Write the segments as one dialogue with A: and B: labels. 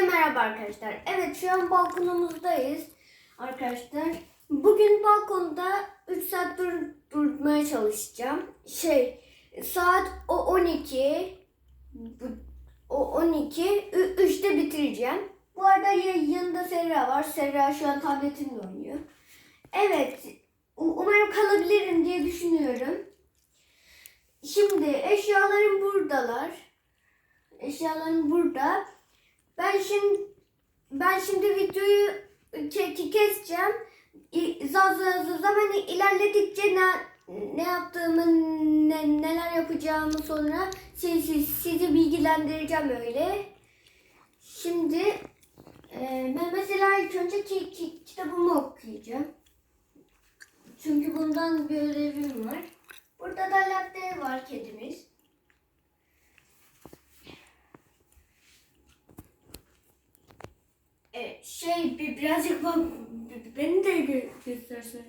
A: merhaba arkadaşlar. Evet şu an balkonumuzdayız arkadaşlar. Bugün balkonda 3 saat dur durmaya çalışacağım. Şey saat o 12 bu- o 12 ü- 3'te bitireceğim. Bu arada ya- yanında Serra var. Serra şu an tabletimle oynuyor. Evet umarım kalabilirim diye düşünüyorum. Şimdi eşyalarım buradalar. Eşyalarım burada. Şimdi ben şimdi videoyu ke- ke- keseceğim. Zaman ilerledikçe ne ne yaptığımı, ne, neler yapacağımı sonra sizi, sizi bilgilendireceğim öyle. Şimdi e, mesela ilk önce ki, ki- kitabımı okuyacağım. Çünkü bundan bir ödevim var. Burada da latte var kedimiz. E, şey bir, birazcık bak beni de gö göstersen.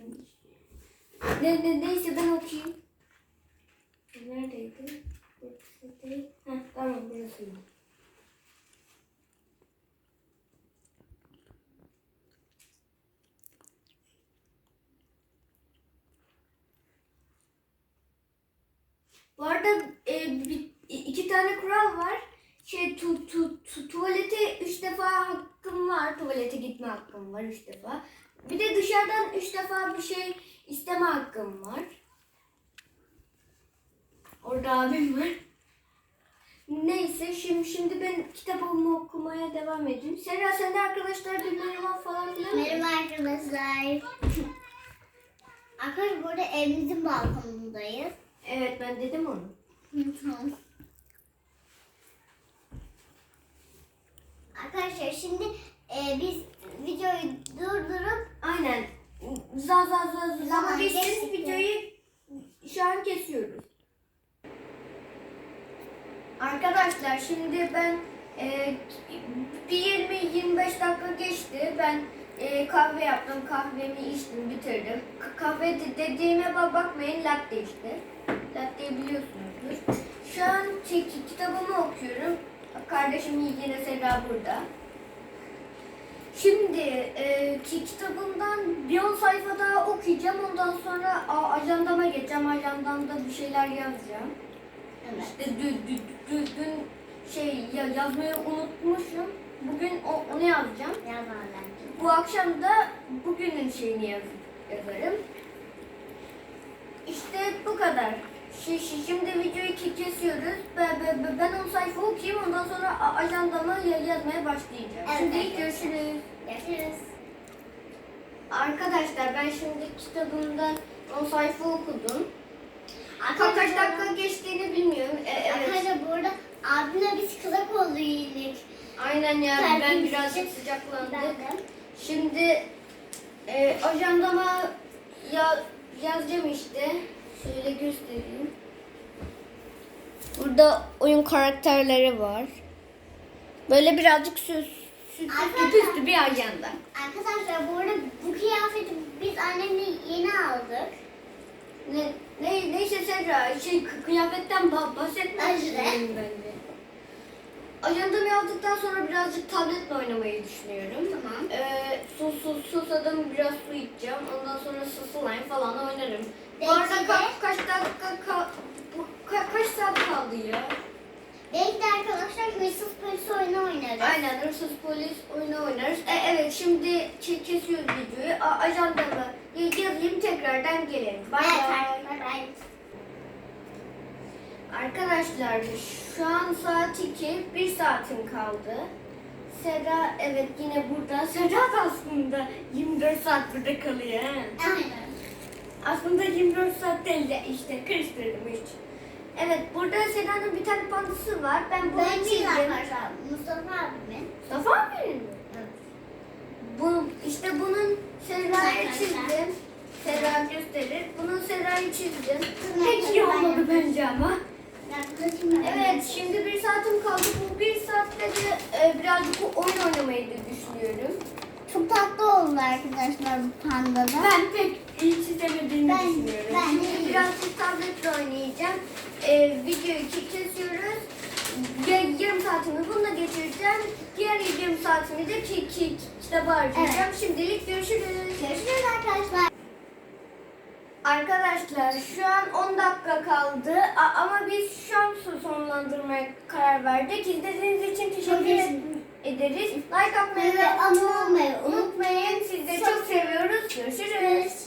A: Ne, ne, neyse ben okuyayım. Neredeydi? Burası değil. Heh, tamam burası. Bu arada e, bir, iki tane kural var. Şey tu, tu, tu, tuvalete üç defa hakkım var. Tuvalete gitme hakkım var üç defa. Bir de dışarıdan üç defa bir şey isteme hakkım var. Orada abim var. Neyse şimdi şimdi ben kitabımı okumaya devam edeyim. Serra sen de arkadaşlar bir merhaba falan filan.
B: Merhaba arkadaşlar. Arkadaşlar burada evimizin balkonundayız.
A: Evet ben dedim onu.
B: Arkadaşlar şimdi e, biz videoyu durdurup
A: Aynen. Za za za za
B: Zaman
A: zaman geçsin
B: geçti.
A: videoyu şu an kesiyoruz. Arkadaşlar şimdi ben e, bir 20-25 dakika geçti. Ben e, kahve yaptım, kahvemi içtim, bitirdim. K- kahve de- dediğime bak bakmayın, latte işte. Latte'yi biliyorsunuzdur. Şu an ki- kitabımı okuyorum. Kardeşim yine Seda burada. Şimdi e, ki kitabımdan bir 10 sayfa daha okuyacağım. Ondan sonra a, ajandama geçeceğim. Ajandamda bir şeyler yazacağım.
B: evet.
A: İşte dün, dün, dün, dün şey ya, yazmayı unutmuşum. Bugün o, onu yazacağım.
B: Yazarlar.
A: Bu akşam da bugünün şeyini yaz, yazarım. İşte bu kadar. Şi- şi- Şimdi videoyu ke- kesiyoruz. Ben, ben, ben 10 sayfa okuyayım. Ondan sonra ajandama ya- yazmaya başlayacağım.
B: Evet,
A: Şimdi
B: evet.
A: görüşürüz.
B: Görüşürüz.
A: Arkadaşlar ben şimdi kitabımdan 10 sayfa okudum. Kaç
B: Arkadaşlar,
A: dakika geçtiğini bilmiyorum. E, evet.
B: arkadaşlar burada abimle biz kızak oldu iyilik.
A: Aynen ya ben
B: Terbiyesiz.
A: birazcık sıcaklandım.
B: Ben.
A: Şimdi e, ajandama ya, yazacağım işte. Şöyle göstereyim. Burada oyun karakterleri var. Böyle birazcık süs, süslü
B: Arkadaşlar-
A: püslü bir ajanda.
B: Arkadaşlar bu arada bu kıyafeti biz annemle yeni aldık.
A: Ne, ne, neyse Serra, şey, kı- kıyafetten ba- bahsetmek
B: Öyle.
A: istiyorum ben de. Ajandamı yazdıktan sonra birazcık tabletle oynamayı düşünüyorum.
B: Tamam.
A: Ee, su, su, susadım biraz su içeceğim. Ondan sonra su slime falan oynarım. Bu
B: Belki
A: arada
B: de-
A: ka- kaç dakika ka- bu, ka- kaç saat kaldı ya?
B: Belki de arkadaşlar hırsız polis oyunu oynarız.
A: Aynen hırsız polis oyunu oynarız. E, evet şimdi ke- kesiyoruz videoyu. A- ajandamı y- yazayım tekrardan gelelim. Bay
B: Evet,
A: bay.
B: bay.
A: Arkadaşlar şu an saat 2, 1 saatim kaldı. Seda evet yine burada. Seda da aslında 24 saat burada kalıyor. he.
B: Aynen.
A: Aslında 24 saat değil de işte karıştırdım hiç. Evet burada Seda'nın bir tane pandası var. Ben bunu
B: Ben
A: çizdim.
B: arkadaşlar. Mustafa abimin.
A: Mustafa abinin mi?
B: Evet.
A: Bu, işte bunun Seda'yı çizdim. Seda gösterir. Bunun Seda'yı çizdim. Pek iyi olmadı bence ama. Evet, şimdi bir saatim kaldı. Bu bir saatte de e, birazcık oyun oynamayı da düşünüyorum.
B: Çok tatlı oldu arkadaşlar bu pandada.
A: Ben pek iyi çizemediğimi
B: Ben-
A: düşünüyorum.
B: ben
A: şimdi
B: iyiyim.
A: birazcık tabletle oynayacağım. E, videoyu ke- kesiyoruz. ya, yarım saatimi bununla geçireceğim. Diğer yarım saatimi de ki, ki, kitaba harcayacağım. Şimdilik görüşürüz.
B: Görüşürüz arkadaşlar.
A: Arkadaşlar şu an 10 dakika kaldı A- ama biz şu an sonlandırmaya karar verdik. İzlediğiniz için teşekkür ederiz. Like atmayı
B: Ve abone olmayı
A: unutmayın. Sizi de çok seviyoruz. Görüşürüz.